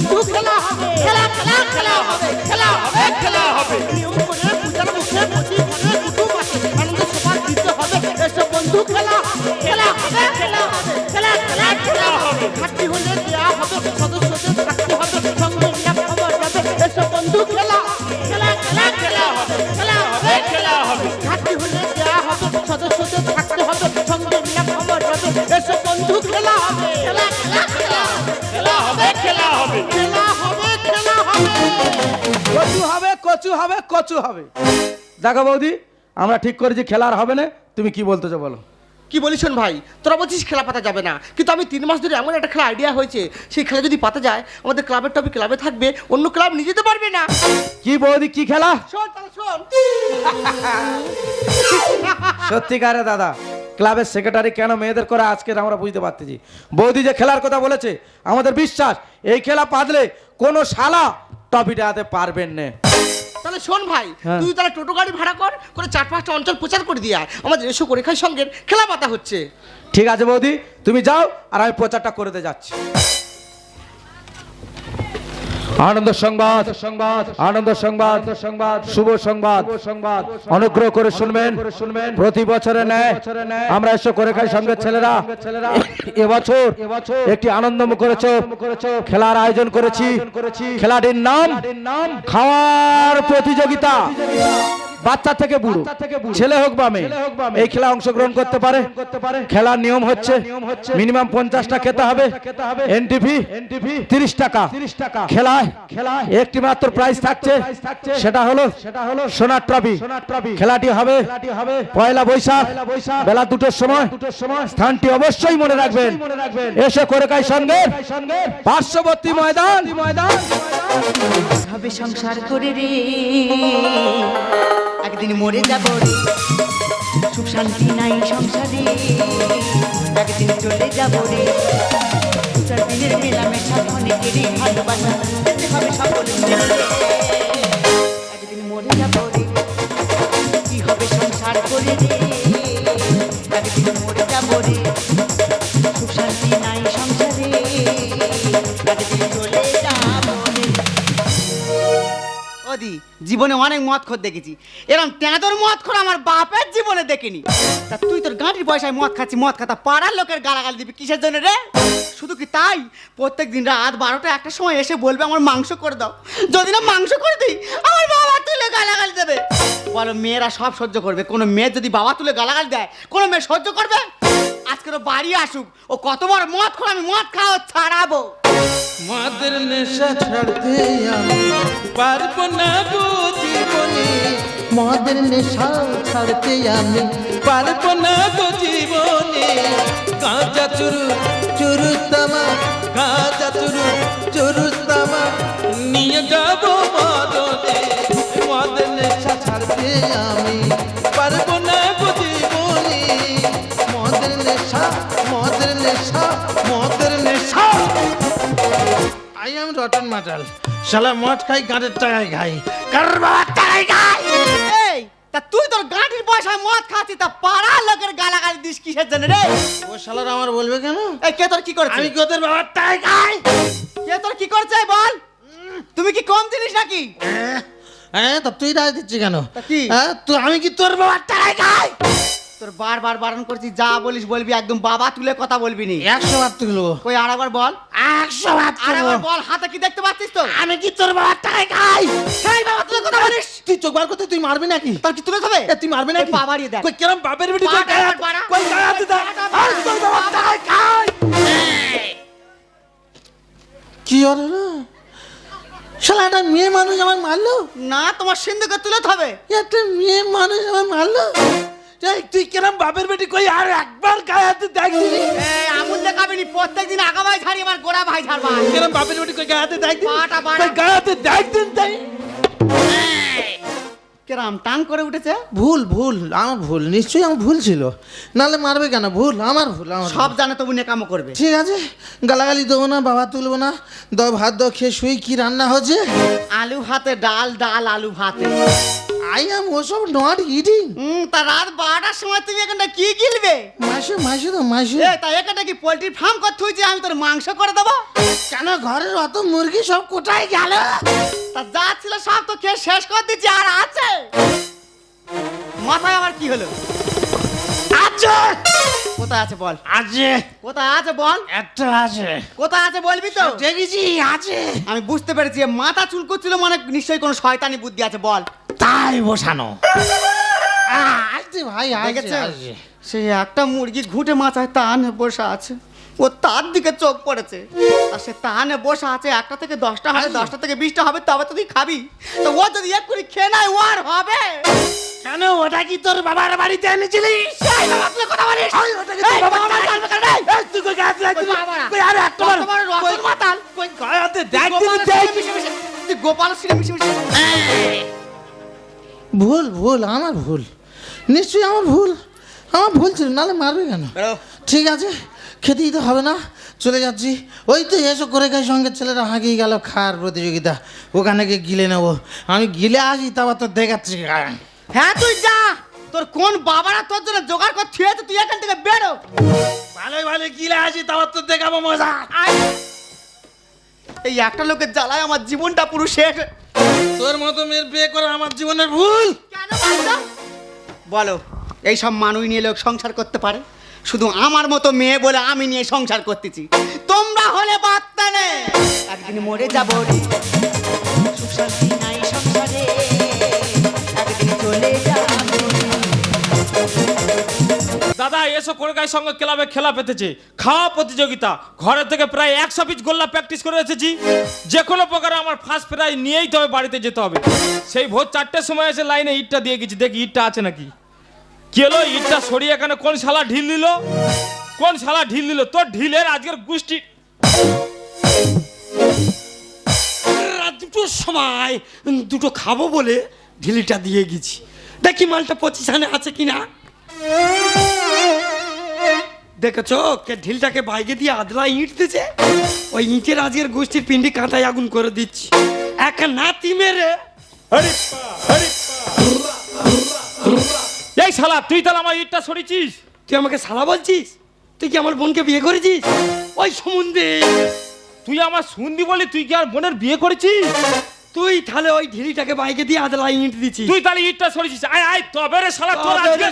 বন্ধু খেলা হবে খেলা খেলা খেলা হবে খেলা হবে খেলা হবে। নিয়ম করে পূজার মুখে প্রতি ঘরে কুটুম আসে আনন্দ সবার দিতে হবে। এসব বন্ধু, খেলা খেলা হবে খেলা হবে, খেলা খেলা খেলা হবে। খাটনি হলে কচু হবে কচু হবে কচু হবে। দেখো বৌদি আমরা ঠিক করেছি খেলার হবে না। তুমি কি বলতেছো বলো? কি বলিস ভাই তোরা বলছিস খেলা পাতা যাবে না। কিন্তু আমি তিন মাস ধরে এমন একটা খেলা আইডিয়া হয়েছে সেই খেলা যদি পাতা যায় আমাদের ক্লাবের টপি ক্লাবে থাকবে অন্য ক্লাব নিয়ে যেতে পারবে না। কি বৌদি কি খেলা? শোন তাহলে শোন। সত্যিকারে দাদা ক্লাবের সেক্রেটারি কেন মেয়েদের করে আজকে আমরা বুঝতে পারতেছি। বৌদি যে খেলার কথা বলেছে আমাদের বিশ্বাস এই খেলা পাতলে কোনো শালা টপিটা হাতে পারবেন না। তাহলে শোন ভাই হ্যাঁ। তুই তাহলে টোটো গাড়ি ভাড়া কর করে চার পাঁচটা অঞ্চল প্রচার করে দিয়ে আয়। আমাদের এসব পরীক্ষার সঙ্গে খেলা পাতা হচ্ছে। ঠিক আছে বৌদি তুমি যাও আর আমি প্রচারটা করতে যাচ্ছি। আনন্দ সংবাদ সংবাদ আনন্দ সংবাদ সংবাদ শুভ সংবাদ। সংবাদ অনুগ্রহ করে শুনবেন। শুনবেন প্রতি বছরে নেয় আমরা এসব করে খাই সঙ্গে ছেলেরা। ছেলেরা এবছর এবছর একটি আনন্দ করেছ খেলার আয়োজন করেছি। খেলাটির নাম নাম খাওয়ার প্রতিযোগিতা। বাচ্চা থেকে বুড়ো। ছেলে হোক বা মেয়ে। এই খেলা অংশগ্রহণ করতে পারে। খেলার নিয়ম হচ্ছে মিনিমাম পঞ্চাশটা খেতে হবে। এনটিভি তিরিশ টাকা। খেলায় খেলায় একটি মাত্র প্রাইজ থাকছে। সেটা হলো সেটা হলো সোনার ট্রফি। খেলাটি হবে পয়লা বৈশাখ। বেলা দুটোর সময়। দুটোর সময়। স্থানটি অবশ্যই মনে রাখবেন। এসে করে কাই সঙ্গে। পার্শ্ববর্তী ময়দান। ময়দান। হবে সংসার করে রে। একদিন মরে যাব সুখ শান্তি নাই সংসারে। একদিন চলে যাব রে। চার দিনের মেলামেশা অনেকেরই ভালোবাসা হবে সকলে একদিন মরে যাব রে। কি হবে সংসার করে রে? একদিন মরে যাব রে। ওদি জীবনে অনেক মদ খোর দেখেছি। এরকম তেঁতর মদ খোর আমার বাপের জীবনে দেখিনি। তা তুই তোর গাঁটির পয়সায় মদ খাচ্ছি, মদ খাতা পাড়ার লোকের গালাগালি দিবি, কিসের জন্য রে? শুধু কি তাই? প্রত্যেক দিন রাত বারোটা একটা সময় এসে বলবে, আমার মাংস করে দাও। যদি না মাংস করে দিই, আমার বাবা তুলে গালাগাল দেবে। বলো, মেয়েরা সব সহ্য করবে? কোনো মেয়ে যদি বাবা তুলে গালাগাল দেয়, কোনো মেয়ে সহ্য করবে? আজকের ও বাড়ি আসুক। ও কত বড় মদ খোর আমি মদ খাওয়া ছাড়াবো। মাদের নেশা ছাড়তে আমি পারব না জীবনে। মদের নেশা ছাড়তে আমি পারব না গো জীবনে। গাঁজা চুরু চুরু তামা গাঁজা চুরু চুরু তামা নিয়ে যাব মদনে। মদের নেশা ছাড়তে আমি এম মাটাল শালা মদ খাই গাঁটের টাকায় খাই। কারোর বাবার টাকায় খাই। এই তা তুই তোর গাঁটির পয়সায় মদ খাচ্ছি তা পাড়ার লোকের গালাগালি দিস কিসের জন্য রে? ও শালার আমার বলবে কেন? এই কে তোর কি করছে? আমি কে তোর বাবার টাকায় খাই? কে তোর কি করছে বল? তুমি কি কম জিনিস নাকি? হ্যাঁ তা তুই রায় দিচ্ছি কেন? তা কি? হ্যাঁ তুই আমি কি তোর বাবার টাকায় খাই? তোর বারবার বারণ করছি যা বলিস বলবি একদম বাবা তুলে কথা বলবি নি। একশো বার তুলবো। কই আর একবার বল। একশো বার আর একবার বল হাতে কি দেখতে পাচ্ছিস তো আমি কি তোর বাবার টাকায় খাই? সেই বাবা তুলে কথা বলিস। তুই চোখ বার করতে তুই মারবি নাকি? তোর কি তুলে তুই মারবি নাকি? দেখ। কই কেরম বাপের বেটি কই গায়ে বাড়া, হাত- বাড়া। কই গায়ে হাতে দেখ? আর তোর বাবার। টাকায় খাই। কি হলো শালা একটা মেয়ে মানুষ আমার মারলো? না তোমার সিন্ধুকে তুলে হবে একটা মেয়ে মানুষ আমার মারলো? এই, তুই কেরম বাপের বেটি কই আর একবার গায়ে হাতে দেখ এই আমুল দেখাবিনি প্রত্যেকদিন আগা ভাই ঝাড়ি আমার গোড়া ভাই ঝাড়বা কেরম বাপের বেটি কই গায়ে হাতে দেখ দিবি পাটা। বাড়া। গায়ে হাতে দেখ দিন তাই কেরাম টান করে উঠেছে? ভুল ভুল আমার ভুল নিশ্চয়ই আমার ভুল ছিল। নালে মারবে কেন? ভুল আমার ভুল আমার সব জানে তবু নেকামো করবে। ঠিক আছে গালাগালি দেবো না বাবা তুলবো না দ ভাত দ খেয়ে শুই কি রান্না হচ্ছে? আলু ভাতে ডাল ডাল আলু ভাতে। আই এম ওসব নট ইটিং হুম তা রাত বারোটার সময় তুমি এখানটা কি গিলবে? মাসে মাসে তো মাসে। এ তাই এখানটা কি পোল্ট্রি ফার্ম করতে হয়েছে? আমি তোর মাংস করে দেবো? কেন ঘরের অত মুরগি সব কোথায় গেল? তা যা ছিল সব তো খেয়ে শেষ করে দিচ্ছি আর আছে। মাথায় আবার কি হলো? আছে কোথায় আছে বল? আছে। কোথায় আছে বল? একটা আছে। কোথায় আছে বলবি তো? দেখেছি আছে। আমি বুঝতে পেরেছি মাথা চুল করছিল মানে নিশ্চয়ই কোনো শয়তানি বুদ্ধি আছে বল। তাই বসানো। ভাই সেই একটা মুরগি ঘুঁটে মাথায় তানে বসে আছে। ও তার দিকে চোখ পড়েছে। আর সে তানে বসে আছে একটা থেকে দশটা হবে দশটা থেকে বিশটা হবে তবে তো তুই খাবি। তো ও যদি এক করে খেয়ে নেয় ও আর হবে। কেন? ওটা কি তোর বাবার বাড়িতে এনেছিলিস এই বাবা, তুই কথা বলিস? ওই, ওটা কি তোর এই বাবার বাবা, বাড়িতে- চলবে কেন? রে? এই, তুই কই গাছ লাগিয়েছিস? বাবা, বাবা। কই, আরে একটা বার। কত বড় রতন কই, মাতাল? কই, গায়ে হাতে দেখ দিবি, গোপালের দেখ। সঙ্গে মিশে মিশে- ভুল ভুল আমার ভুল। নিশ্চয়ই আমার ভুল। আমার ভুল ছিল নাহলে মারবে কেন? ঠিক আছে খেতে দিতে হবে না চলে যাচ্ছি। ওই তো এসো করে খাই সঙ্গে ছেলেরা হাঁকিয়ে গেল খার প্রতিযোগিতা। ওখানে গিয়ে গিলে নেব। আমি গিলে আসি তারপর তো দেখাচ্ছি। হ্যাঁ তুই যা! তোর কোন বাবারা তোর জন্য জোগাড় করে থুয়েছে তুই এখান থেকে বেরো। ভালোই ভালো গিলে আসি তারপর তো দেখাবো মজা। আয়। এই একটা লোকের জ্বালায় আমার জীবনটা পুরো শেষ। তোর মতো মেয়ের বিয়ে করে আমার জীবনের ভুল? কেন বলো এই সব মানুষ নিয়ে লোক সংসার করতে পারে? শুধু আমার মতো মেয়ে বলে আমি নিয়ে সংসার করতেছি। তোমরা হলে বার্তা নেই একদিন মরে যাব রে। সুখ শান্তি নাই সংসারে। একদিন চলে যাব দাদা, এসো কলকাতার সঙ্গে ক্লাবে খেলা পেতেছে। খাওয়া প্রতিযোগিতা। ঘরের থেকে প্রায় একশো পিস গোল্লা প্র্যাকটিস করে এসেছি। যে কোনো প্রকারে আমার ফার্স্ট প্রাইজ নিয়েই তবে বাড়িতে যেতে হবে। সেই ভোর চারটের সময় এসে লাইনে ইটটা দিয়ে গেছি। দেখি ইটটা আছে নাকি? কি হলো? ইটটা সরিয়ে এখানে কোন শালা ঢিল দিল কোন শালা ঢিল দিল তোর ঢিলের আজকের গোষ্ঠী। দুটোর সময় দুটো খাব বলে ঢিলিটা দিয়ে গেছি। দেখি মালটা পজিশনে আছে কিনা। দেখেছ? কে ঢিলটাকে বাইকে দিয়ে আদলা ইঁট দিছে ওই ইঁটের আজকের গোষ্ঠীর পিন্ডি কাঁটায় আগুন করে দিচ্ছি। এক নাতি মেরে। এই শালা তুই তাহলে আমার ইটটা সরিয়েছিস তুই আমাকে সালা বলছিস? তুই কি আমার বোনকে বিয়ে করেছিস? ওই সম্বন্ধে তুই আমার শুনবি বলি তুই কি আর বোনের বিয়ে করেছিস? তুই তাহলে ওই ঢিলিটাকে বাইকে দিয়ে আদলা ইট দিচ্ছিস তুই তাহলে ইটটা সরিয়েছিস। আয় আয় তবে রে শালা তোর আজকে রে।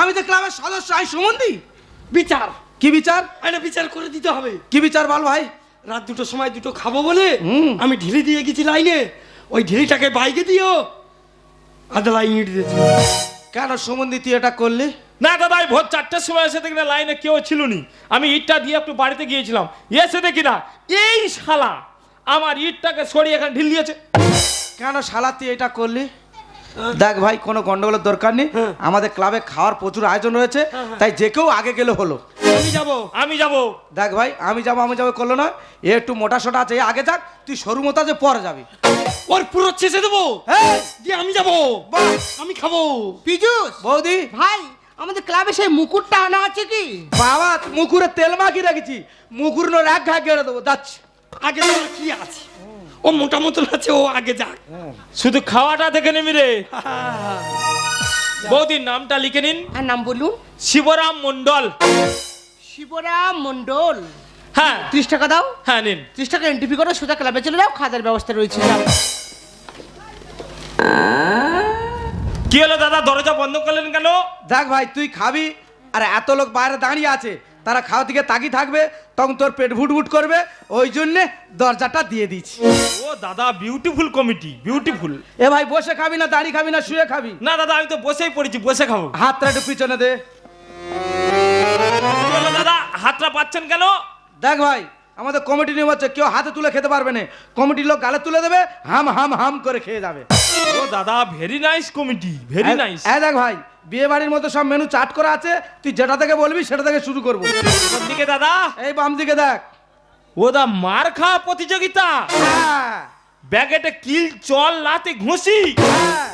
আমি তো ক্লাবের সদস্য আই সুমন্দি। বিচার। কি বিচার? এটা বিচার করে দিতে হবে। কি বিচার বল ভাই? রাত দুটোর সময় দুটো খাব বলে আমি ঢিলি দিয়ে গেছি লাইনে। ওই ঢিলিটাকে বাইকে দিও আদলা ইঁট দিয়েছি। কেন সুমন্দি তুই এটা করলি? না দাদা আমি ভোর চারটার সময় এসে দেখি না লাইনে কেউ ছিল নি আমি ইটটা দিয়ে একটু বাড়িতে গিয়েছিলাম। এসে দেখি না এই শালা আমার ইটটাকে সরিয়ে এখানে ঢিল দিয়েছে। কেন শালা তুই এটা করলি? দেখ ভাই কোনো গন্ডগোলের দরকার নেই। আমাদের ক্লাবে খাওয়ার প্রচুর আয়োজন রয়েছে তাই যে কেউ আগে গেলে হলো। আমি যাব। আমি যাব। দেখ ভাই আমি যাব আমি যাব করল না। এ একটু মোটা সোটা আছে এ আগে যাক তুই সরু মতো আছে পরে যাবি। ওর পুরো ছেসে দেবো? হ্যাঁ। দিয়ে আমি যাব। আমি খাব। পিজুস। বৌদি। ভাই। আমাদের ক্লাবে সেই মুকুরটা আনা আছে কি? বাবা মুকুরে তেল মাখিয়ে রেখেছি। মুকুর নোর এক ঘা গেড়ে দেবো যাচ্ছি। আগে তোর কি আছে? ও মোটা মতন আছে ও আগে যাক। শুধু খাওয়াটা দেখে নিবি রে। বৌদির নামটা লিখে নিন। আর নাম বলুন। শিবরাম মন্ডল শিবরাম মন্ডল হ্যাঁ। ত্রিশ টাকা দাও। হ্যাঁ নিন। ত্রিশ টাকা এন্ট্রি করে সোজা ক্লাবে চলে যাও খাওয়ার ব্যবস্থা রয়েছে যাও। কি হলো দাদা দরজা বন্ধ করলেন কেন? দেখ ভাই তুই খাবি আর এত লোক বাইরে দাঁড়িয়ে আছে তারা খাওয়া দিকে তাকিয়ে থাকবে তখন তোর পেট ভুট ভুট করবে ওই জন্যে দরজাটা দিয়ে দিচ্ছি ও দাদা বিউটিফুল কমিটি বিউটিফুল এ ভাই বসে খাবি না দাঁড়িয়ে খাবি না শুয়ে খাবি। না দাদা আমি তো বসেই পড়েছি বসে খাব। হাতটা একটু পিছনে দে। কি হলো দাদা হাতটা পাচ্ছেন কেন? দেখ ভাই আমাদের কমিটি নিয়ম হচ্ছে কেউ হাতে তুলে খেতে পারবে না। কমিটির লোক গালে তুলে দেবে হাম হাম হাম করে খেয়ে যাবে। ও দাদা very nice committee very nice হ্যাঁ দেখ ভাই বিয়ে বাড়ির মতো সব মেনু চাট করা আছে তুই যেটা থেকে বলবি সেটা থেকে শুরু করব। দিকে দাদা? এই বাম দিকে দেখ। ও দা মার খাওয়া প্রতিযোগিতা। হ্যাঁ, ব্যাগেটে কিল চল লাতে ঘুষি। হ্যাঁ।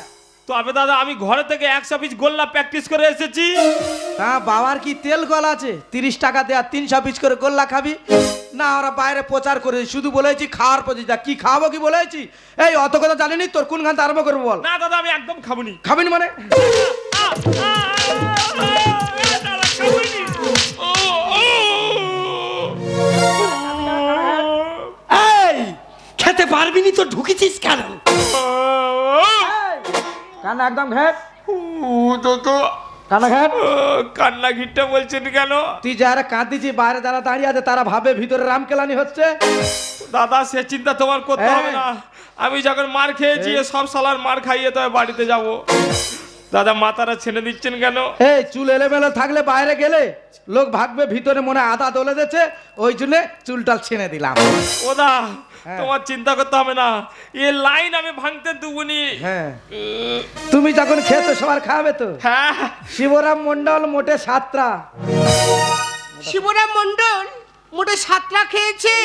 তবে দাদা আমি ঘরে থেকে একশো পিস গোল্লা প্র্যাকটিস করে এসেছি। তা বাবার কি তেল কল আছে? তিরিশ টাকা দেয়া তিনশো পিস করে গোল্লা খাবি? না ওরা বাইরে প্রচার করে শুধু বলেছি খাওয়ার প্রতিটা কি খাওয়াবো কি বলেছি? এই অত কথা জানিনি তোর কোন গান আরম্ভ করব বল। না দাদা আমি একদম খাবনি। খাবিনি মানে? এই খেতে পারবি নি তো ঢুকেছিস কেন? কান্না একদম ঘেট কান্না ঘেট কান্না ঘিটটা বলছেন কেন? তুই যারা কাঁদিছি বাইরে যারা দাঁড়িয়ে আছে তারা ভাবে ভিতরে রামকেলানি হচ্ছে। দাদা সে চিন্তা তোমার করতে হবে না। আমি যখন মার খেয়েছি সব সালার মার খাইয়ে তবে বাড়িতে যাব। দাদা মাতারা ছেড়ে দিচ্ছেন কেন? এই চুল এলোমেলো থাকলে বাইরে গেলে লোক ভাববে ভিতরে মনে হয় আদা দলে দিচ্ছে ওই জন্য চুলটা ছেড়ে দিলাম। ওদা তোমার চিন্তা করতে হবে না। এ লাইন আমি ভাঙতে দুবনি। হ্যাঁ। তুমি যখন খেতো সবার খাবে তো? হ্যাঁ। শিবরাম মন্ডল মোটে সাতটা। শিবরাম মন্ডল মোটে সাতটা খেয়েছে।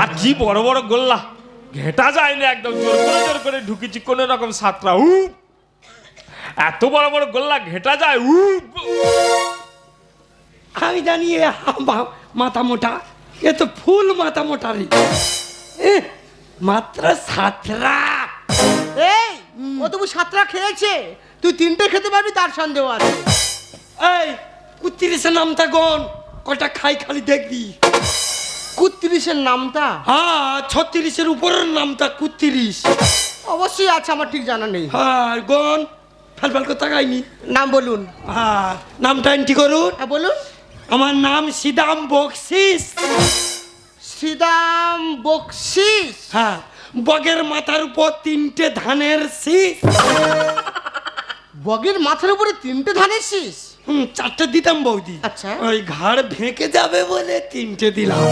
আর কি বড় বড় গোল্লা। ঘেটা যায় না একদম। জোর করে জোর করে ঢুকেছি কোন রকম সাতটা। উপ এত বড় বড় গোল্লা ঘেটা যায়। উপ আমি জানি এ মাথা মোটা। এ তো ফুল মাথা মোটা রে। মাত্র সাতরা। এই ও তবু সাতটা খেয়েছে। তুই তিনটে খেতে পারবি তার সন্দেহ আছে। এই কুত্রিশের নামটা গন কটা খাই খালি দেখবি। কুত্রিশের নামটা? হ্যাঁ ছত্রিশের উপরের নামটা কুত্রিশ অবশ্যই আছে আমার ঠিক জানা নেই। হ্যাঁ গন ফেল ফেল করে তাকাইনি। নাম বলুন। হ্যাঁ নামটা এন্ট্রি করুন। হ্যাঁ বলুন। আমার নাম সিদাম বকশিস। শ্রীদাম বকশিস? হ্যাঁ বগের মাথার উপর তিনটে ধানের শীষ। বগের মাথার উপরে তিনটে ধানের শীষ? হুম চারটে দিতাম বৌদি। আচ্ছা। ওই ঘাড় ভেঙে যাবে বলে তিনটে দিলাম।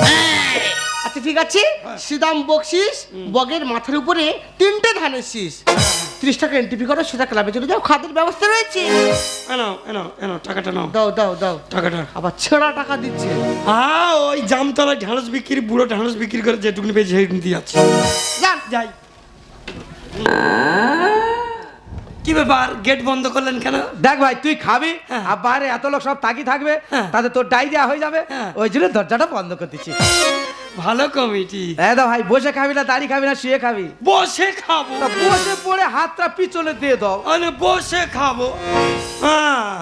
আচ্ছা ঠিক আছে। শ্রীদাম বকশিস বগের মাথার উপরে তিনটে ধানের শীষ। ত্রিশ টাকা এন্ট্রি করো সেটা ক্লাবে চলে যাও। খাদের ব্যবস্থা রয়েছে। এনো এনো এনো টাকাটা নাও। দাও দাও দাও। টাকাটা। আবার ছেঁড়া টাকা দিচ্ছে। হ্যাঁ ওই জামতলায় ঢ্যাঁড়স বিক্রি বুড়ো ঢাঁড়স বিক্রি করে যেটুকুনি পেয়েছে সেটুকুনি দিয়ে যাচ্ছে। যাই। কি ব্যাপার? গেট বন্ধ করলেন কেন? দেখ ভাই তুই খাবি হ্যাঁ। আর বাইরে এত লোক সব তাকি থাকবে হ্যাঁ। তাতে তোর ডাইরিয়া হয়ে যাবে। হ্যাঁ। ওই জন্য দরজাটা বন্ধ করে দিচ্ছি। ভালো কমিটি। হ্যাঁ দা ভাই বসে খাবি না দাঁড়িয়ে খাবি না শুয়ে খাবি। বসে খাব। বসে পড়ে হাতটা পিছনে দিয়ে দাও। আরে বসে খাব। হ্যাঁ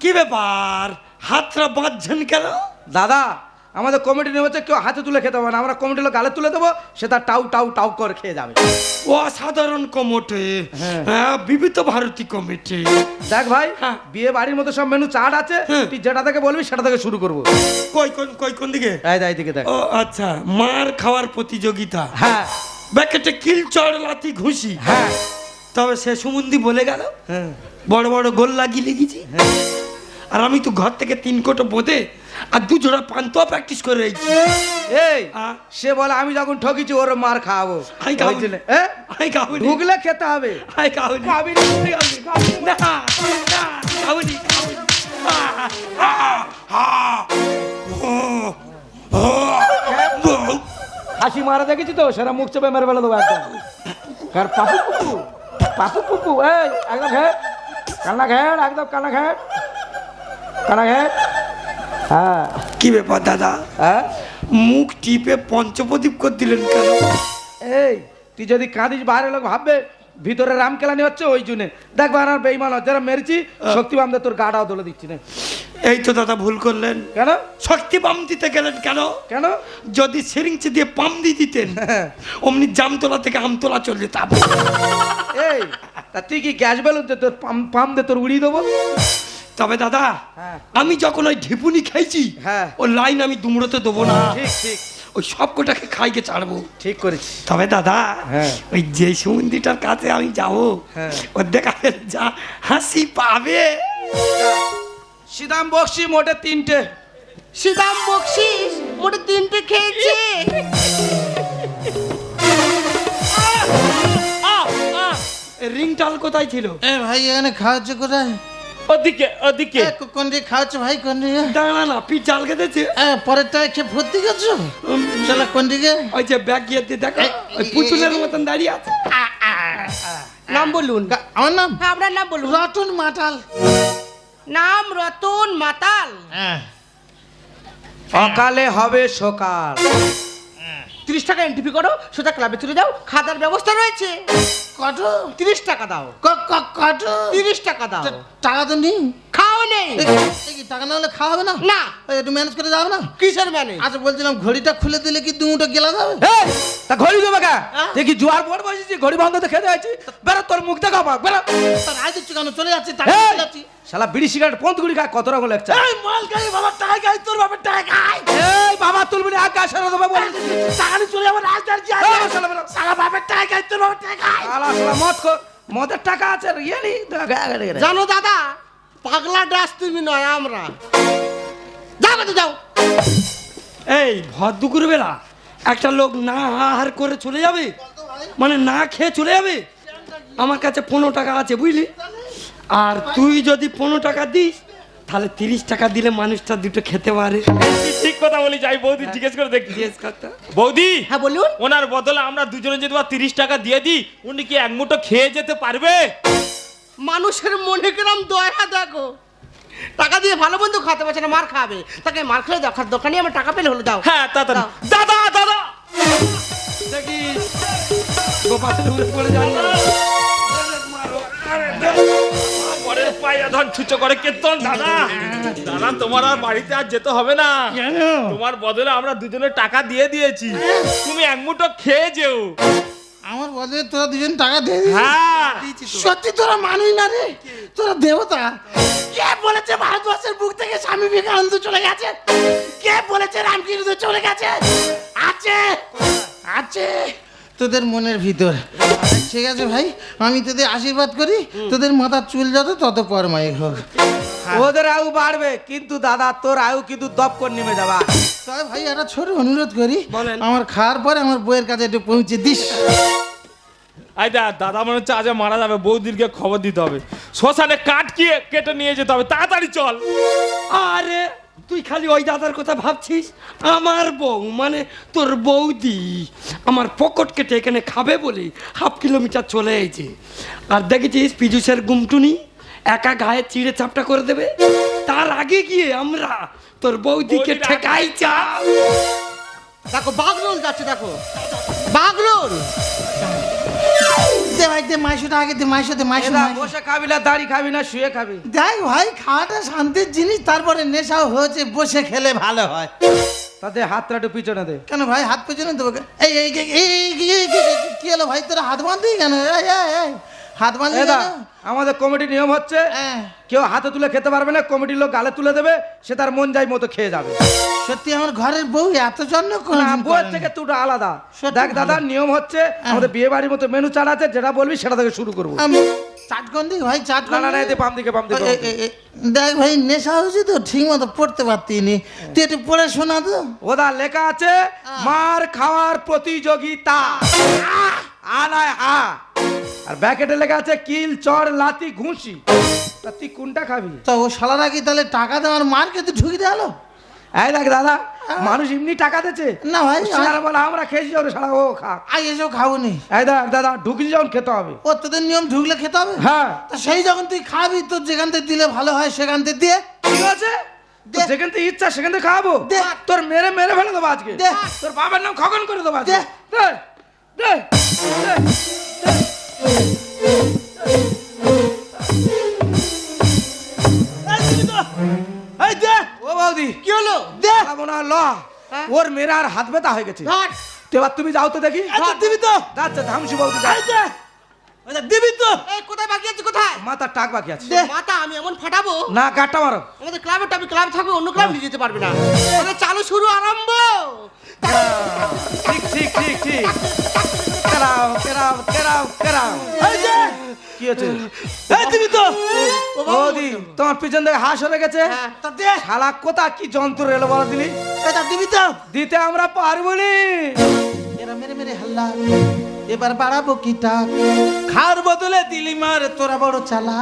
কি ব্যাপার? হাতটা বাঁধছেন কেন? দাদা আমাদের কমিটি নিয়ে হচ্ছে কেউ হাতে তুলে খেতে হবে না। আমরা কমিটি লোক গালে তুলে দেবো সে তার টাউ টাউ টাউ করে খেয়ে যাবে। অসাধারণ কমিটি হ্যাঁ। হ্যাঁ বিবিধ ভারতী কমিটি দেখ ভাই হ্যাঁ। বিয়ে বাড়ির মতো সব মেনু চাট আছে হ্যাঁ। তুই যেটা থেকে বলবি সেটা থেকে শুরু করব। কই কোন কই কোন দিকে? এই দাই দিকে দেখ। ও আচ্ছা মার খাওয়ার প্রতিযোগিতা। হ্যাঁ। ব্যাকেটে কিল চড় লাতি ঘুষি। হ্যাঁ। তবে সে সুমন্দি বলে গেল হ্যাঁ। বড় বড় গোল লাগিয়ে লেগেছি আর আমি তো ঘর থেকে তিন কোটো বোঁদে আর দু জোড়া পান্তুয়া প্র্যাকটিস করে রয়েছি। এই। সে বলে আমি যখন ঠকেছি ওর মার খাওয়াবো। আমি খাব না। এ? আমি খাবনি ঢুকলে খেতে হবে। আমি খাবি না, খাবি, খাবি না। হাসি মারা দেখেছি তো? সেটা মুখ চেপে মেরে ফেলে দেবো একদম। আর পাপু পুপু পাপু পুপু এই একদম ঘেট কান্না ঘেট একদম কান্না ঘেট কান্না ঘেট হ্যাঁ। কি ব্যাপার দাদা? হ্যাঁ? মুখ টিপে পঞ্চপ্রদীপ করে দিলেন কেন? এই তুই যদি কাঁদিস বাইরে লোক ভাববে ভিতরে রাম কেলানি হচ্ছে ওই জন্য। দেখ বানার বেইমান যারা মেরেছি শক্তিবামদের তোর গাটাও দলে দিচ্ছি না। এই তো দাদা ভুল করলেন। কেন? শক্তি পাম দিতে গেলেন কেন? কেন? যদি সিরিঞ্চি দিয়ে পাম দিয়ে দিতেন হ্যাঁ। অমনি জামতলা থেকে আমতলা চলে যেতাম। এই তা তুই কি গ্যাস বেলুন দে তোর পাম পাম দে তোর উড়িয়ে দেবো? তবে দাদা হ্যাঁ। আমি যখন ওই ঢিপুনি খাইছি হ্যাঁ। ও লাইন আমি দুমড়োতে দেবো না। ঠিক ঠিক। ওই সব কোটাকে খাইকে ছাড়বো। ঠিক করেছিস। তবে দাদা হ্যাঁ। ওই যে সুমন্দিটার কাছে আমি যাব হ্যাঁ। ওর দেখাবে যা হাসি পাবে। সিদাম বক্সি মোটে তিনটে। শ্রীদাম বকশিস মোটে তিনটে খেয়েছে। রিংটাল কোথায় ছিল? এ ভাই এখানে খাওয়াচ্ছে কোথায়? ওদিকে ওদিকে। কোন দিকে খাওয়াচ্ছ ভাই কোন দিকে? দাঁড়া না পিঠ জাল খেতেছে এ, পরেরটা খেয়ে ভর্তি করছ? চলো কোন দিকে? ওই যে ব্যাগ গিয়ে দেখো ওই পুতুলের মতন দাঁড়িয়ে আছে। নাম বলুন। আমার নাম? হ্যাঁ আপনার নাম বলুন। রতন মাতাল। নাম রতন মাতাল। হ্যাঁ। অকালে হবে সকাল। তিরিশ টাকা এন্ট্রি করো সোজা ক্লাবে চলে যাও খাদার ব্যবস্থা রয়েছে। কত? তিরিশ টাকা দাও। কত? তিরিশ টাকা দাও। টাকা তো নেই। খাও নেই। টাকা না হলে খাওয়া হবে না? না। একটু ম্যানেজ করে যাবে না। কিসের মানে আচ্ছা বলছিলাম ঘড়িটা খুলে দিলে কি দুটো গেলা যাবে? তা ঘড়ি দেবে কা? হ্যাঁ? দেখি জোয়ার বোর্ড বসেছি ঘড়ি বন্ধ তো খেতে হয়েছি। বেরো তোর মুখ দেখা পাক বেরো রায় কেন? চলে যাচ্ছি টাকা চলে যাচ্ছি। শালা বিড়ি সিগারেট পন্ত গুড়ি খায় কত রকম লেগছে এই মাল গাই বাবা টাকা তোর বাবার টাকা গাই এই বাবা তুলবি না আগে আসলে দেবে বল। টাকা নিয়ে চলে যাব রাজদার জি শালা। সারা বাবার টাকা গাই তোর বাবার টাকা গাই শালা শালা মদ খো মদের টাকা আছে আর ইয়ে নি জানো দাদা পাগলা ডাস তুমি নয় আমরা। যাও তো যাও। এই ভর দুপুর বেলা একটা লোক না আহার করে চলে যাবে মানে না খেয়ে চলে যাবে। আমার কাছে পনেরো টাকা আছে বুঝলি? আর তুই যদি পনেরো টাকা দিস তাহলে তিরিশ টাকা দিলে মানুষটা দুটো খেতে পারে। ঠিক কথা বলি যাই বৌদি জিজ্ঞেস করে দেখি জিজ্ঞেস করতে। বৌদি হ্যাঁ বলুন। ওনার বদলে আমরা দুজনে যদি বা তিরিশ টাকা দিয়ে দিই উনি কি এক মুঠো খেয়ে যেতে পারবে? মানুষের মনে কিরম দয়া দেখো। টাকা দিয়ে ভালো বন্ধু খাতে পারছে না মার খাবে। তাকে মার খেলে দেখার দোকানে আমার টাকা পেলে হলো দাও। হ্যাঁ তাড়াতাড়ি দাও। দাদা দাদা। দেখিস গোপালের উপরে পড়ে যান। পরের পায়ে ধন ছুচো করে কেতন দাদা। দাদা তোমার আর বাড়িতে আর যেতে হবে না। তোমার বদলে আমরা দুজনে টাকা দিয়ে দিয়েছি। তুমি এক মুঠো খেয়ে যেও। আমার বদলে তোরা দুজন টাকা দিয়ে হ্যাঁ। সত্যি তোরা মানুষ না রে? তোরা দেবতা? কে বলেছে ভারতবর্ষের বুক থেকে স্বামী বিবেকানন্দ চলে গেছে? কে বলেছে রামকৃষ্ণ চলে গেছে? আছে। আছে। তোদের মনের ভিতর। ঠিক আছে ভাই? আমি তোদের আশীর্বাদ করি তোদের মাথার চুল যত তত পরমাই হোক। ওদের আয়ু বাড়বে কিন্তু দাদা তোর আয়ু কিন্তু দপ করে নেমে যাবা। তবে ভাই একটা ছোট অনুরোধ করি। আমার খাওয়ার পরে আমার বইয়ের কাছে একটু পৌঁছে দিস। আই দা দাদা মনে হচ্ছে আজ মারা যাবে বৌদিরকে খবর দিতে হবে। শ্মশানে কাঠ কি কেটে নিয়ে যেতে হবে তাড়াতাড়ি চল। আরে তুই খালি ওই দাদার কথা ভাবছিস? আমার বউ মানে তোর বৌদি আমার পকেট কেটে এখানে খাবে বলে হাফ কিলোমিটার চলে এসেছে। আর দেখেছিস পিজুসের গুমটুনি একা গায়ে চিড়ে চাপটা করে দেবে? তার আগে গিয়ে আমরা তোর বৌদিকে ঠেকাই চা। দেখো বাগরোল যাচ্ছে দেখো। বাগরোল! দে ভাই দে মাইশোটা আগে দে মাইশো দে মাইশো বসে খাবি না দাড়ি খাবি না শুয়ে খাবি দেখ ভাই খাওয়াটা শান্তির জিনিস তারপরে নেশাও হয়েছে বসে খেলে ভালো হয় তাতে হাতটা একটু পিছনে দে কেন ভাই হাত পিছনে দেবো এই এই কি হলো ভাই তোরা হাত বাঁধবি কেন এই, এই, হাত এদা আমাদের কমিটির নিয়ম হচ্ছে হ্যাঁ। কেউ হাতে তুলে খেতে পারবে না কমিটির লোক গালে তুলে দেবে সে তার মন যাই মতো খেয়ে যাবে। সত্যি আমার ঘরের বউ এত জন্য না বউয়ের থেকে তুটা আলাদা। দেখ। দাদা নিয়ম হচ্ছে আমাদের বিয়ে বাড়ির মতো মেনু চাট আছে যেটা বলবি সেটা থেকে শুরু করব। চাটকন দিই ভাই না না না এতে বাম দিকে বাম দিকে দেখ ভাই নেশা হয়েছে তো ঠিক মতো পড়তে পারতিনি তুই একটু পড়ে শোনা তো। ওদা লেখা আছে মার খাওয়ার প্রতিযোগিতা। আনায় আ। আর ব্যাকেটে লেখা আছে কিল চড় লাতি ঘুষি। তা তুই কোনটা খাবি? তো ও শালারা কি তাহলে টাকা দেওয়ার মারকে তুই ঢুকি দেওয়ালো এই দেখ দাদা মানুষ এমনি টাকা দিচ্ছে। না ভাই সারা বলে আমরা খেয়েছি ওরে সারা ও খা। আই এসব খাব নি এই দেখ দাদা ঢুকলি যখন খেতে হবে। ও তোদের নিয়ম ঢুকলে খেতে হবে? হ্যাঁ। তা সেই যখন তুই খাবি তোর যেখান থেকে দিলে ভালো হয় সেখান থেকে দিয়ে ঠিক আছে। যেখান থেকে ইচ্ছা সেখান থেকে দে। তোর মেরে মেরে ফেলে দেবো আজকে। তোর বাবার নাম খগন করে দেবো আজকে। দে দে দে। ও বৌদি। কি হলো? দে। মনে ল। হ্যাঁ? ওর মেরে আর হাত ব্যথা হয়ে গেছে। এবার তুমি যাও তো দেখি। দিবি তো। ধামসি বৌদি দিবি তো। এই কোথায় বাকি আছে কোথায়? মাথার টাক বাকি আছে। মাথা আমি এমন ফাটাবো? না গাটটা মারো। আমাদের ক্লাবের টাবি ক্লাব থাকবে অন্য ক্লাব নিয়ে যেতে পারবে না। চালু শুরু আরম্ভ। ঠিক ঠিক ঠিক ঠিক। কেরাও কেরাও কেরাও কেরাও। কি হয়েছে? এই দিবি তো! বৌদি তোমার পিছন থেকে হাঁস হয়ে গেছে? হ্যাঁ। তা দে। শালা কোথা কি যন্ত্র এলো বলো দিলি এটা দিবি তো। দিতে আমরা পারব নি। এরা মেরে মেরে হাল্লা। এবার বাড়াবো কি টাক খাওয়ার বদলে দিলি মার তোরা বড় চালা।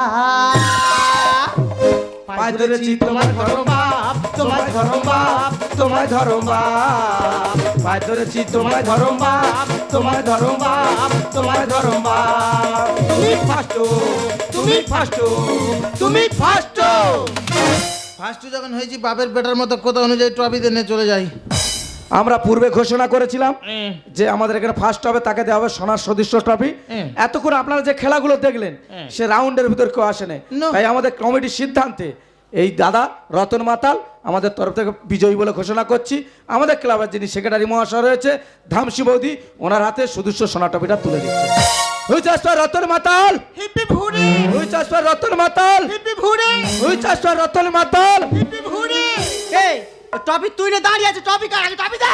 পায়ে ধরেছি তোমার ধরো বাপ তোমার ধরো বাপ তোমায় ধরো বাপ পায়ে ধরেছি তোমায় ধরো বাপ তোমায় ধরো বাপ তোমায় ধরো বাপ তুমি ফাস্টো তুমি ফাস্টো তুমি ফাস্টো ফার্স্ট যখন হয়েছি বাপের বেটার মতো কথা অনুযায়ী ট্রফিতে নিয়ে চলে যাই। আমরা পূর্বে ঘোষণা করেছিলাম যে আমাদের এখানে ফার্স্ট হবে তাকে দেওয়া হবে সোনার সদৃশ্য ট্রফি। এতক্ষণ আপনারা যে খেলাগুলো দেখলেন সে রাউন্ডের ভিতর কেউ আসেনে. তাই আমাদের কমিটির সিদ্ধান্তে এই দাদা রতন মাতাল আমাদের তরফ থেকে বিজয়ী বলে ঘোষণা করছি। আমাদের ক্লাবের যিনি সেক্রেটারি মহাশয় রয়েছে ধামসি বৌদি ওনার হাতে সদৃশ্য সোনা ট্রফিটা তুলে দিচ্ছে। হুই রতন মাতাল! হিপি ভুড়ি! হুই চাষপা রতন মাতাল! হিপি হুই রতন মাতাল! হিপি ভুড়ি! এই টপি তুই না দাঁড়িয়ে আছে টপি কার? আগে টপি দে!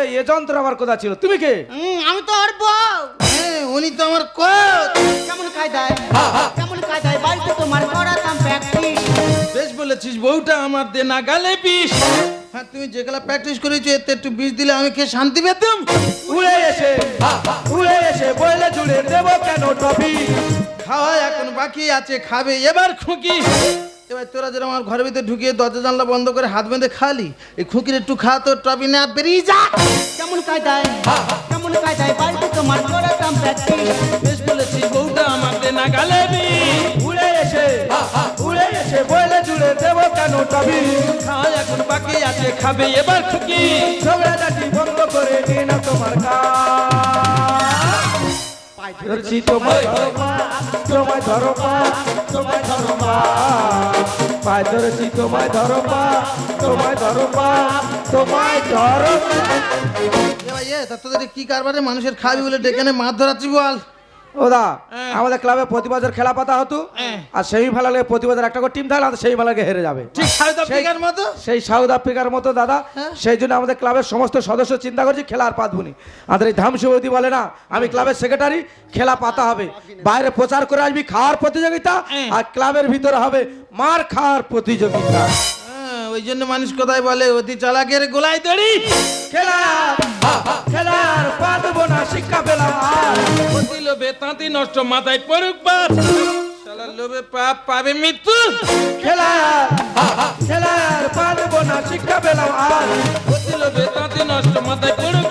এই এ যন্ত্র আবার কোথা ছিল? তুমি কে? হুম, আমি তো ওর বউ। হ্যাঁ উনি তো আমার কোচ। কেমন কায়দায়? কেমন কায়দায়? বাড়িতে তোমার বেশ বলেছিস বউটা আমার দে না গালে বিষ। হ্যাঁ তুমি যেগুলা প্র্যাকটিস করেছ এতে একটু বিষ দিলে আমি খেয়ে শান্তি পেতাম। উড়ে এসে উড়ে এসে বইলে জুড়ে দেবো কেন ট্রফি খাওয়া এখন বাকি আছে খাবে এবার খুঁকি। এবার তোরা যেরকম আমার ঘরের ভিতরে ঢুকিয়ে দরজা জানলা বন্ধ করে হাত বেঁধে খালি। এই খুঁকির একটু খা তো ট্রফি না বেরিয়ে যা। কেমন কায়দায় কেমন কায়দায় বাড়িতে তোমার করাতাম প্র্যাকটিস বেশ বলেছিস বউটা আমার দে না গালে উড়ে এসে বইলে জুড়ে দেবো কেন খাওয়া এখন বাকি আছে খাবে এবার খুঁকি। ঝগড়াঝাটি বন্ধ করে নিয়ে না তোমার কাজ। ধরছি তোমায় ধরো মা, তোমায় ধরো মা, তোমায় ধরো মা। পায়ে ধরেছি তোমায় ধরো মা, তোমায় ধরো মা, তোমায় ধরো এ তোদের কি কারবারে মানুষের খাবি বলে ডেকে নে মাছ ধরাচ্ছি বল। ও দা আমাদের ক্লাবে প্রতি বছর খেলা পাতা হতো আর সেমিফাইনালে প্রতি বছর একটা করে টিম থাকলে আমাদের সেমিফাইনালে হেরে যাবে। সাউথ আফ্রিকার মতো? সেই সাউথ আফ্রিকার মতো দাদা। সেই জন্য আমাদের ক্লাবের সমস্ত সদস্য চিন্তা করছি খেলা আর পাতবুনি আমাদের এই ধামসিবতী বলে না আমি ক্লাবের সেক্রেটারি খেলা পাতা হবে। বাইরে প্রচার করে আসবি খাওয়ার প্রতিযোগিতা আর ক্লাবের ভিতরে হবে মার খাওয়ার প্রতিযোগিতা। হ্যাঁ, ওই জন্য মানুষ কোথায় বলে অতি চালাকের গোলায় দড়ি খেলা খেলার পাতবো না শিক্ষা পেলাম অতি লোভে তাঁতি নষ্ট মাথায় পড়ুক বাস। শালার লোভে পাপ পাবে মৃত্যু। খেলার খেলার না শিক্ষা পেলাম আর। অতি লোভে তাঁতি নষ্ট মাথায় পড়ুক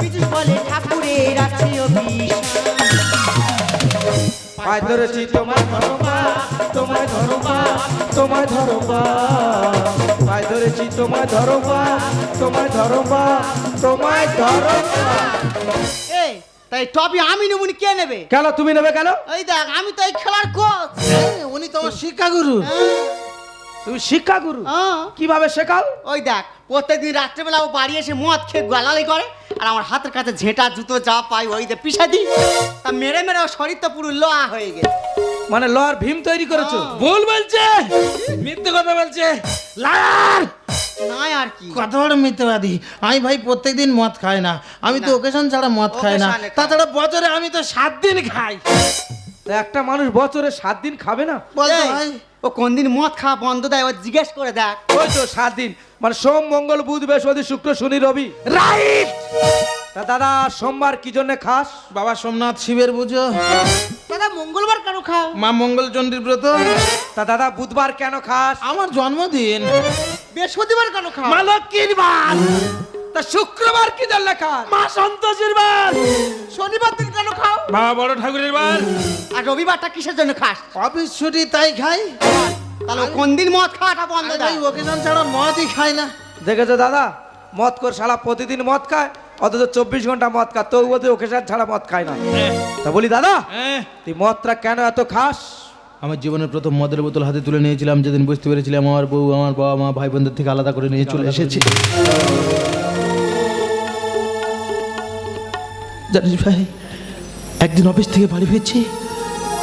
বিদ্যুৎ বলে ঠাকুরের আছে অভিশাপ। পায়ে ধরেছি তোমায় ধরো মা তোমায় ধরো মা তোমায় ধরো মা পায়ে ধরেছি তোমায় ধরো মা তোমায় ধরো মা তোমায় ধরো এই তাই টপি আমি নেবুনি কে নেবে? কেন তুমি নেবে কেন? এই দেখ আমি তো এই খেলার কোচ। হ্যাঁ, উনি তো আমার শিক্ষাগুরু। তুমি শিক্ষা গুরু হ্যাঁ। কীভাবে শেখাও? ওই দেখ প্রত্যেকদিন রাত্রেবেলা ও বাড়ি এসে মদ খেয়ে গালালি করে আর আমার হাতের কাছে ঝেঁটা জুতো যা পাই ওই দিয়ে পিষা দিই। তা মেরে মেরে ওর শরীর তো পুরো লোয়া হয়ে গেছে। মানে লোহার ভীম তৈরি করেছ। ভুল বলছে। মিথ্যে কথা বলছে। নাই আর কি। কত বড় মিথ্যেবাদী। আমি ভাই প্রত্যেকদিন মদ খাই না। আমি তো ওকেশন ছাড়া মদ খাই না। তাছাড়া বছরে আমি তো সাত দিন খাই। একটা মানুষ বছরে সাত দিন খাবে না? ভাই। ও কোন দিন মদ খাওয়া বন্ধ দেয় ও জিজ্ঞেস করে দেখ। ওই তো সাত দিন। মানে সোম মঙ্গল বুধ বৃহস্পতি শুক্র শনি রবি। রাইট! তা দাদা সোমবার কি জন্য খাস? বাবা সোমনাথ শিবের পুজো। দাদা মঙ্গলবার কেন খাও? মা মঙ্গল চণ্ডীর ব্রত। তা দাদা বুধবার কেন খাস? আমার জন্মদিন। বৃহস্পতিবার কেন খাও? মা লক্ষ্মীর বার। তা শুক্রবার কি জন্য খাস? মা সন্তোষীর বার। শনিবার দিন কেন খাও? বাবা বড় ঠাকুরের বার। আর রবিবারটা কিসের জন্য খাস? অফিস ছুটি তাই খাই। তাহলে কোন দিন মদ খাওয়াটা বন্ধ আমি দেয় ওকেশন ছাড়া মদই খাই না। দেখেছ দাদা মদ কর সারা প্রতিদিন মদ খায়। অথচ চব্বিশ ঘণ্টা মদ খায় তবু বোধ ওকে ছাড়া মদ খায় না। তা বলি দাদা তুই মদটা কেন এত খাস? আমার জীবনের প্রথম মদের বোতল হাতে তুলে নিয়েছিলাম যেদিন বুঝতে পেরেছিলাম আমার বউ আমার বাবা মা ভাই বোনদের থেকে আলাদা করে নিয়ে চলে এসেছি। জানিস ভাই একদিন অফিস থেকে বাড়ি ফিরছি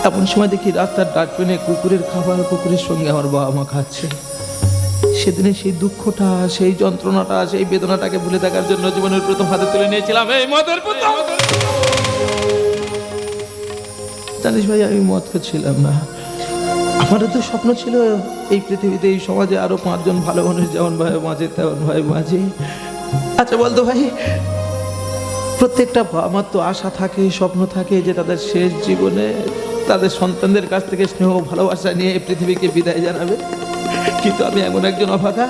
এমন সময় দেখি রাস্তার ডাস্টবিনে কুকুরের খাবার কুকুরের সঙ্গে আমার বাবা মা খাচ্ছে। সেদিনে সেই দুঃখটা, সেই যন্ত্রণাটা, সেই বেদনাটাকে ভুলে থাকার জন্য জীবনের প্রথম হাতে তুলে নিয়েছিলাম। এই মদের জানিস ভাই, আমি মদ ছিলাম না। আমারও তো স্বপ্ন ছিল এই পৃথিবীতে, এই সমাজে আরও পাঁচজন ভালো মানুষ যেমন ভাই, মাঝে, তেমন ভাই, মাঝে। আচ্ছা বলতো ভাই, প্রত্যেকটা বাবা মার তো আশা থাকে, স্বপ্ন থাকে যে তাদের শেষ জীবনে তাদের সন্তানদের কাছ থেকে স্নেহ ভালোবাসা নিয়ে এই পৃথিবীকে বিদায় জানাবে। কিন্তু আমি এমন একজন অভাগা।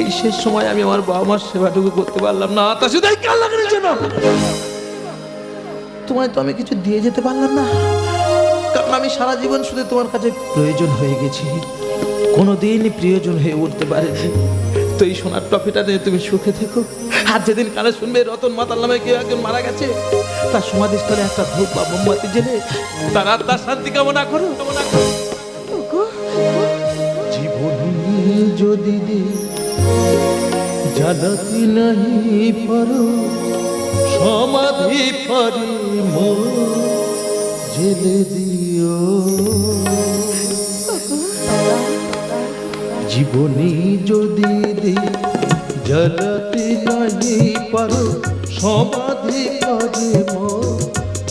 এই শেষ সময় আমি আমার বাবা মার সেবাটুকু করতে পারলাম না। তা শুধু তোমায় তো আমি কিছু দিয়ে যেতে পারলাম না। কারণ আমি সারা জীবন শুধু তোমার কাছে প্রয়োজন হয়ে গেছি। কোনোদিন প্রিয়জন হয়ে উঠতে পারেনি তো এই সোনার ট্রফিটা নিয়ে তুমি সুখে থেকো। আর যেদিন কানে শুনবে রতন মাতাল নামে কেউ একজন মারা গেছে, তার সমাধিস্থলে একটা ধূপ বা মোমবাতি জেলে তার আত্মার শান্তি কামনা করো কামনা করো। যদি দে জানাতি নাহি পারো, সমাধি পারি মো জেলে জীবনী যদি দি জ্বালাতে নাহি পারো, সমাধি পারি মো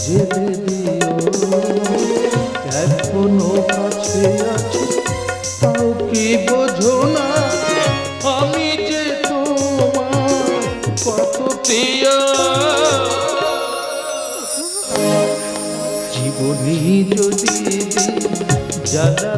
জেলে দিও। এখনও কাছে আছে, তাও কি বোঝো যদি জ্বালাতে